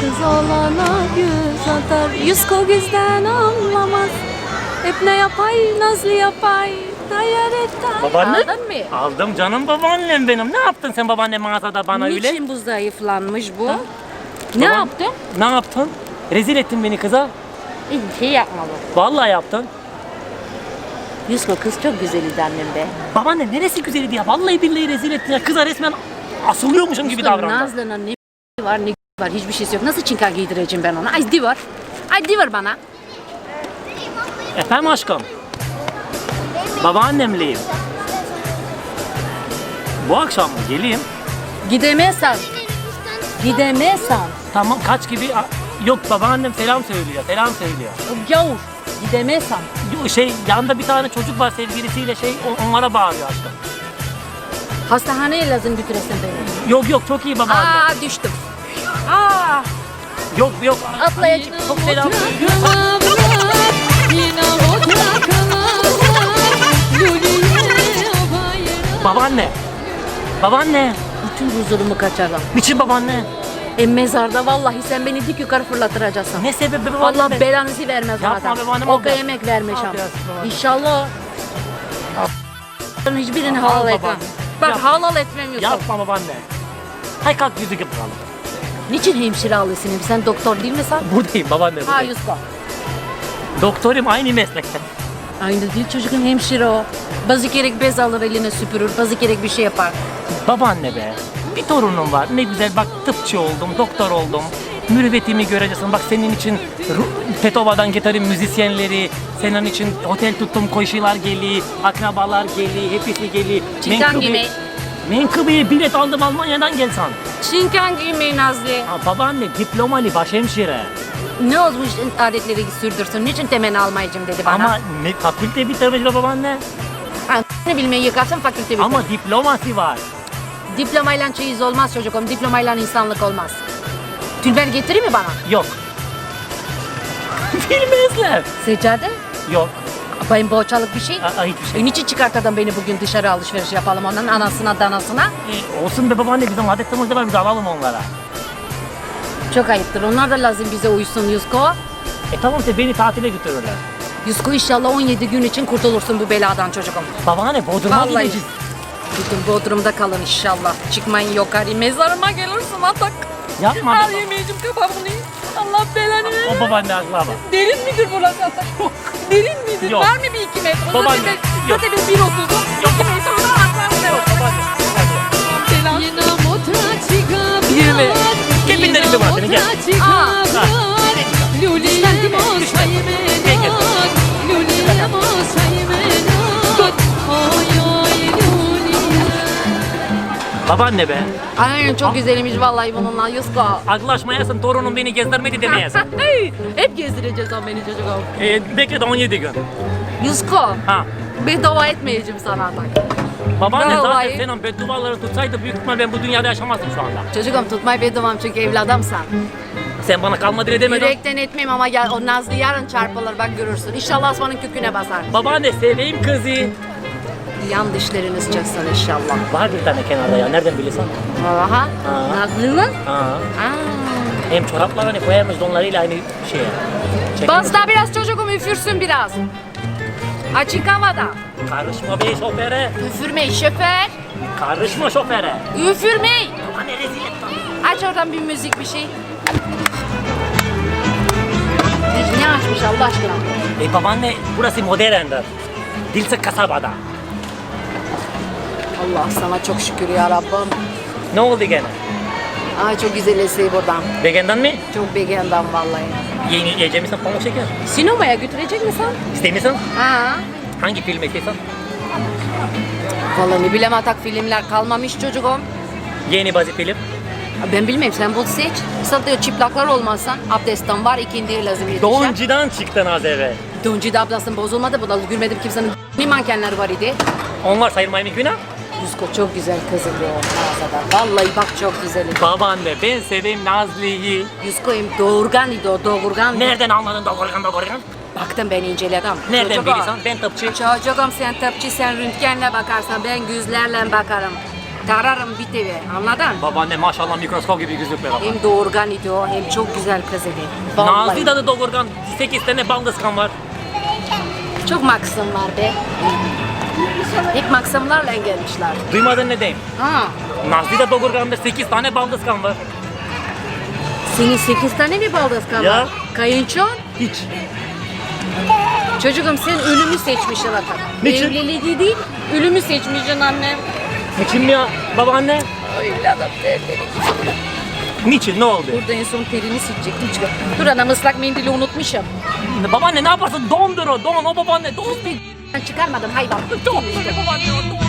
kız olana göz atar Yusko güzden anlamaz Hep ne yapay nazlı yapay Dayar Babaanne? Aldın mı? Aldım canım babaannem benim. Ne yaptın sen babaannem mağazada bana öyle? Niçin bu zayıflanmış bu? Ne Babam- yaptın? Ne yaptın? Rezil ettin beni kıza. Hiçbir şey yapmadım. Vallahi yaptın. Yusko kız çok güzeldi annem be. Babaanne neresi güzeldi ya? Vallahi billahi rezil ettin ya. Kıza resmen asılıyormuşum gibi Yusko, davrandın. Nazlı'nın ne var ne var hiçbir şeysi yok. Nasıl çinka giydireceğim ben ona? Ay divar. Ay divar bana. Efendim aşkım. Babaannemleyim. Bu akşam mı? Geleyim. Gidemezsen. Gidemezsen. Tamam kaç gibi? Yok babaannem selam söylüyor. Selam söylüyor. Gavur. Gidemezsen. Şey yanda bir tane çocuk var sevgilisiyle şey onlara bağırıyor aşkım. Hastaneye lazım götüresin beni. Yok yok çok iyi babaanne. Aa düştüm. Aa Yok yok. atlayacağım. Çok söylüyor. Babaanne. Babaanne. Bütün huzurumu kaçırdım. Niçin babaanne? E mezarda vallahi sen beni dik yukarı fırlatıracaksın. Ne sebebi babaanne? Allah belanızı vermez Yapma zaten. Oka Allah. yemek vermiş ama. İnşallah. Hiçbirini Al halal etmem. Bak halal etmem Yusuf. Yapma babaanne. Hay kalk yüzü kıpıralım. Niçin hemşire alıyorsun? Sen doktor değil misin? Buradayım babaanne Ha buradayım. Yusuf. Doktorum aynı meslekten. Aynı değil çocuğun hemşire o. Bazı kere bez alır eline süpürür, bazı kere bir şey yapar. Babaanne be. Bir torunum var. Ne güzel bak tıpçı oldum, doktor oldum. Mürüvvetimi göreceksin. Bak senin için Ru- Tetova'dan müzisyenleri. Senin için otel tuttum koşular geli, akrabalar geli, hepsi geli. Çinkan Menkıbe- gibi. Menkıbe'ye bilet aldım Almanya'dan gelsen. Çinkan giymeyi Nazlı. Ha, babaanne diplomalı başhemşire. Ne olmuş adetleri sürdürsün? Niçin temelini almayacağım dedi bana. Ama ne, fakülte bitirmiş be babaanne. Ne bilmeyi yıkarsın fakülte bitir. Ama diploması var. Diplomayla çeyiz olmaz çocuğum. Diplomayla insanlık olmaz. Tülber getirir mi bana? Yok. Bilmezler. Seccade? Yok. Bayım boğaçalık bir şey. Aa, hiçbir şey. E, niçin çıkartadan beni bugün dışarı alışveriş yapalım ondan anasına danasına? E, olsun be babaanne bizim adetimiz de var biz alalım onlara. Çok ayıptır. Onlar da lazım bize uysun Yusko. E tamam işte beni tatile götürürler. Yusko inşallah 17 gün için kurtulursun bu beladan çocuğum. Babaanne Bodrum'a Vallahi. gideceğiz. Bütün Bodrum'da kalın inşallah. Çıkmayın yukarı. Mezarıma gelirsin atak. Yapma be. yemeyeceğim kebabını. Allah belanı versin. O babaanne haklı ama. Derin midir burası atak? Derin midir? Yok. Var mı bir iki metre? Babaanne, Zaten ben- yok. Zaten ben 1.30'um. Yok. İki metre oradan atmam Yok babaanne. babaanne. Belanı. Yirmi. Babaanne be. Aynen çok güzelmiş vallahi bununla Yusko. Aklaşmayasın torunum beni gezdirmedi demeyesin. Hep gezdireceğiz sen beni çocuğum. e, bekle de 17 gün. Yusko. Ha. Bedava etmeyeceğim sana atak. Babaanne zaten senin bedduaları tutsaydı büyük ihtimal ben bu dünyada yaşamazdım şu anda. Çocuğum tutmayı bedavam çünkü evladımsan. Sen bana kalma dile demedin. Yürekten etmeyeyim ama ya, o Nazlı yarın çarpılır bak görürsün. İnşallah asmanın küküne basar. Babaanne seveyim kızı. Yan dişleriniz çıksın inşallah. Var bir tane kenarda ya nereden biliyorsun? Aha. Ha. Nazlı'nın? Ha. Aa. Hem çoraplar hani koyarmış donlarıyla aynı şeye. Bas da biraz çocuğum üfürsün biraz. Açık havada. Karışma be şoföre. Üfürmeyi şoför. Karışma şoföre. Üfürmeyi. Babaanne rezil. Aç oradan bir müzik bir şey. Ne açmış Allah aşkına? E babaanne burası moderndir. Dilsek kasabada. Allah sana çok şükür ya Rabbim. Ne oldu gene? Ay çok güzel eseyi buradan. Vegandan mı? Çok beğendim vallahi. Yeni yiyecek misin pamuk şeker? Sinemaya götürecek misin? İster misin? Ha. Hangi film istiyorsun? Vallahi ne bileyim atak filmler kalmamış çocuğum. Yeni bazı film. Ben bilmem sen bul seç. Sadece çıplaklar olmazsan abdestten var ikindiye lazım yetişen. Doğuncudan çıktın az evvel. Doncu da ablasın bozulmadı bu da görmedim kimsenin ne mankenler var idi. Onlar sayılmay mı günah? Yusko çok güzel bu mağazada. Vallahi bak çok güzel. Babaanne ben seveyim Nazlı'yı. Yusko'yum doğurgan idi o doğurgan. Nereden anladın doğurgan doğurgan? Baktım ben inceledim. Nereden Çocuğum, biliyorsun? Ben tıpçı. Çocuğum sen tıpçı sen röntgenle bakarsan ben gözlerle bakarım. Tararım bir tevi. Anladın? Babaanne maşallah mikroskop gibi gözüküyor baba. Hem doğurgan idi o hem çok güzel kız idi. Vallahi. Nazlı da doğurgan 8 tane baldızkan var. Çok maksım var be. Hep maksamlarla gelmişler. Duymadın ne diyeyim? Ha. Nazlı da doğurganda 8 tane baldızkan var. Senin sekiz tane mi baldız kaldı? Ya. Kayınçon? Hiç. Çocuğum sen ölümü seçmişsin atak. Niçin? Evliliği değil, ölümü seçmişsin annem. Niçin ya babaanne? Evladım terleri. Niçin ne oldu? Burada en son terini silecektim çıkar. Dur anam ıslak mendili unutmuşum. Babaanne ne yaparsın? Dondur o don o babaanne don. Ben çıkarmadım hayvan. Babaanne o don.